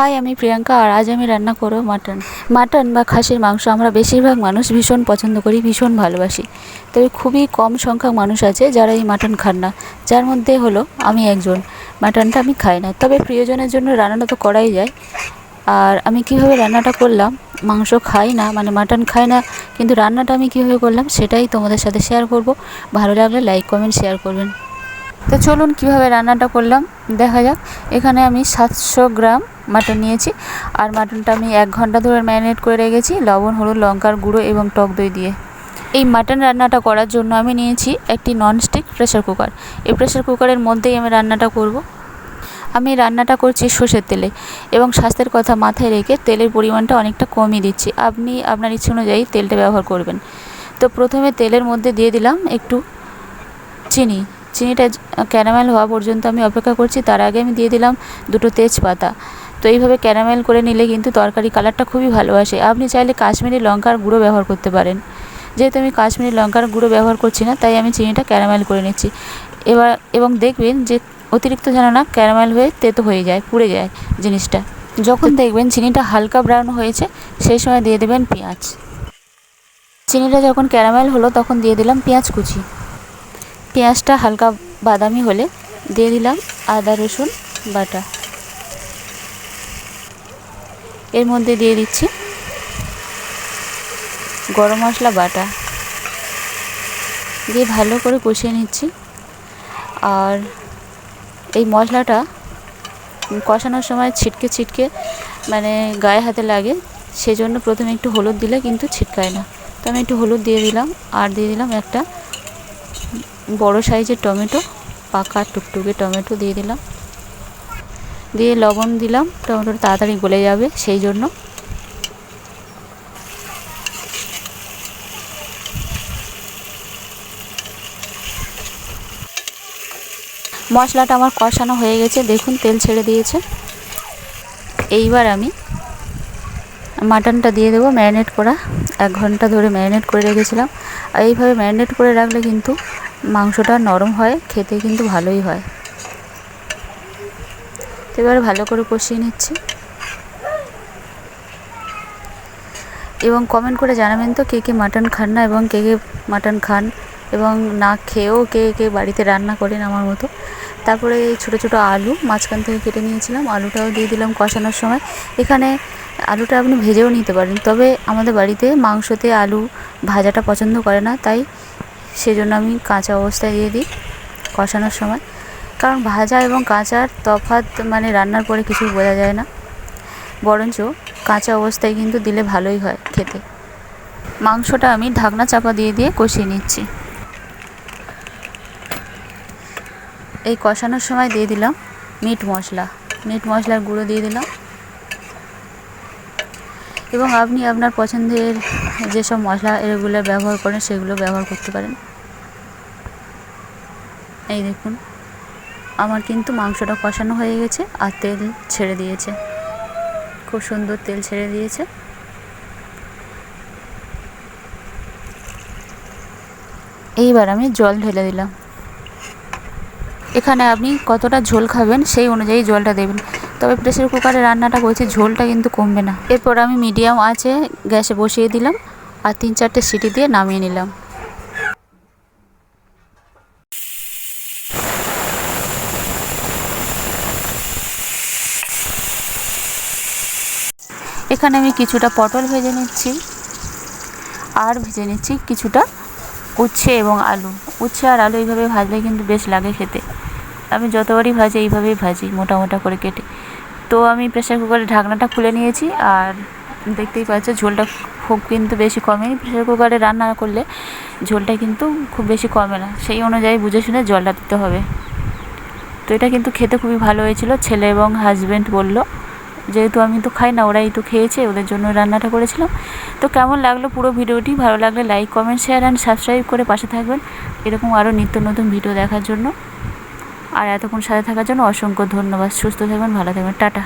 High আমি প্রিয়াঙ্কা আর আজ আমি রান্না করব মাটন। মাটন বা খাসির মাংস, আমরা বেশিরভাগ মানুষ ভীষণ পছন্দ করি, ভীষণ ভালোবাসি। তবে খুবই কম সংখ্যক মানুষ আছে যারা এই মাটন খান না। যার মধ্যে হলো আমি একজন। মাটনটা আমি খাই না। তবে প্রিয়জনের জন্য রান্নাটা তো করাই যায়। আর আমি কীভাবে রান্নাটা করলাম, মাংস খাই না মানে মাটন খাই না, কিন্তু রান্নাটা আমি কীভাবে করলাম, সেটাই তোমাদের সাথে শেয়ার করব। ভালো লাগলে লাইক কমেন্ট শেয়ার করবেন। তো চলুন কীভাবে রান্নাটা করলাম, দেখা যাক। এখানে আমি সাতশো গ্রাম মাটন নিয়েছি। আর মাটনটা আমি এক ঘণ্টা ধরে ম্যারিনেট করে রেখেছি, লবণ, হলুদ, লঙ্কার গুঁড়ো এবং টক দই দিয়ে। এই মাটন রান্নাটা করার জন্য আমি নিয়েছি একটি ননস্টিক প্রেশার কুকার। এই প্রেশার কুকারের মধ্যেই আমি রান্নাটা করব। আমি রান্নাটা করছি সর্ষের তেলে এবং স্বাস্থ্যের কথা মাথায় রেখে তেলের পরিমাণটা অনেকটা কমই দিচ্ছি। আপনি আপনার ইচ্ছে অনুযায়ী তেলটা ব্যবহার করবেন। তো প্রথমে তেলের মধ্যে দিয়ে দিলাম একটু চিনি। চিনিটা ক্যারামেল হওয়া পর্যন্ত আমি অপেক্ষা করছি। তার আগে আমি দিয়ে দিলাম দুটো তেজপাতা। তো এইভাবে ক্যারামেল করে নিলে কিন্তু তরকারি কালারটা খুবই ভালো আসে। আপনি চাইলে কাশ্মীরি লঙ্কার গুঁড়ো ব্যবহার করতে পারেন। যেহেতু আমি কাশ্মীরি লঙ্কার গুঁড়ো ব্যবহার করছি না, তাই আমি চিনিটা ক্যারামেল করে নিচ্ছি। এবার, এবং দেখবেন যে অতিরিক্ত যেন না ক্যারামেল হয়ে তেতো হয়ে যায়, পুড়ে যায় জিনিসটা। যখন দেখবেন চিনিটা হালকা ব্রাউন হয়েছে, সেই সময় দিয়ে দেবেন পেঁয়াজ। চিনিটা যখন ক্যারামেল হলো, তখন দিয়ে দিলাম পেঁয়াজ কুচি। পেঁয়াজটা হালকা বাদামি হলে দিয়ে দিলাম আদা, রসুন, বাটা। এর মধ্যে দিয়ে দিচ্ছি গরম মশলা, বাটা। দিয়ে ভালো করে কষিয়ে নিচ্ছি। আর এই মশলাটা কষানোর সময় ছিটকে ছিটকে মানে গায়ে হাতে লাগে, সেজন্য প্রথমে একটু হলুদ দিলে কিন্তু ছিটকায় না। তো আমি একটু হলুদ দিয়ে দিলাম, আর দিয়ে দিলাম একটা বড় সাইজের টমেটো, পাকা টুকটুকে টমেটো দিয়ে দিলাম। দিয়ে লবণ দিলাম, টমেটোটা তাড়াতাড়ি গলে যাবে সেই জন্য। মশলাটা আমার কষানো হয়ে গেছে, দেখুন তেল ছেড়ে দিয়েছে। এইবার আমি মাটনটা দিয়ে দেবো ম্যারিনেট করা। এক ঘণ্টা ধরে ম্যারিনেট করে রেখেছিলাম। আর এইভাবে ম্যারিনেট করে রাখলে কিন্তু মাংসটা নরম হয়, খেতে কিন্তু ভালোই হয়। তো এবারে ভালো করে কষিয়ে নিচ্ছি। এবং কমেন্ট করে জানাবেন তো কে কে মাটন খান না এবং কে কে মাটন খান এবং না খেয়েও কে কে বাড়িতে রান্না করেন আমার মতো। তারপরে ছোটো ছোটো আলু মাঝখান থেকে কেটে নিয়েছিলাম, আলুটাও দিয়ে দিলাম কষানোর সময়। এখানে আলুটা আপনি ভেজেও নিতে পারেন, তবে আমাদের বাড়িতে মাংসতে আলু ভাজাটা পছন্দ করে না, তাই সেজন্য আমি কাঁচা অবস্থায় দিয়ে দিই কষানোর সময়। কারণ ভাজা এবং কাঁচার তফাৎ মানে রান্নার পরে কিছু বোঝা যায় না। বরঞ্চ কাঁচা অবস্থায় কিন্তু দিলে ভালোই হয় খেতে। মাংসটা আমি ঢাকনা চাপা দিয়ে দিয়ে কষিয়ে নিচ্ছি। এই কষানোর সময় দিয়ে দিলাম মিট মশলা। মিট মশলার গুঁড়ো দিয়ে দিলাম। এবং আপনি আপনার পছন্দের যেসব মশলা এগুলো ব্যবহার করেন, সেগুলো ব্যবহার করতে পারেন। এই দেখুন, আমার কিন্তু মাংসটা কষানো হয়ে গেছে আর তেল ছেড়ে দিয়েছে। খুব সুন্দর তেল ছেড়ে দিয়েছে। এইবার আমি জল ঢেলে দিলাম। এখানে আপনি কতটা ঝোল খাবেন সেই অনুযায়ী জলটা দেবেন। তবে প্রেসার কুকারে রান্নাটা করছি, ঝোলটা কিন্তু কমবে না। এরপর আমি মিডিয়াম আছে গ্যাসে বসিয়ে দিলাম আর তিন চারটে সিটি দিয়ে নামিয়ে নিলাম। এখানে আমি কিছুটা পটল ভেজে নিচ্ছি আর ভেজে নিচ্ছি কিছুটা উচ্ছে এবং আলু। উচ্ছে আর আলু এইভাবে ভাজলে কিন্তু বেশ লাগে খেতে। আমি যতবারই ভাজি এইভাবেই ভাজি মোটা মোটা করে কেটে। তো আমি প্রেসার কুকারের ঢাকনাটা খুলে নিয়েছি আর দেখতেই পাচ্ছ ঝোলটা খুব কিন্তু বেশি কমেনি। প্রেসার কুকারে রান্না করলে ঝোলটা কিন্তু খুব বেশি কমে না। সেই অনুযায়ী বুঝে শুনে জলটা দিতে হবে। তো এটা কিন্তু খেতে খুবই ভালো হয়েছিল। ছেলে এবং হাজব্যান্ড বলল, যেহেতু আমি তো খাই না, ওরাই তো খেয়েছে, ওদের জন্য রান্নাটা করেছিলাম। তো কেমন লাগল পুরো ভিডিওটি? ভালো লাগলে like comment share and subscribe করে পাশে থাকবেন। এরকম আরও নিত্য নতুন ভিডিও দেখার জন্য। আর এতক্ষণ সাথে থাকার জন্য অসংখ্য ধন্যবাদ। সুস্থ থাকবেন ভালো থাকবেন। টাটা।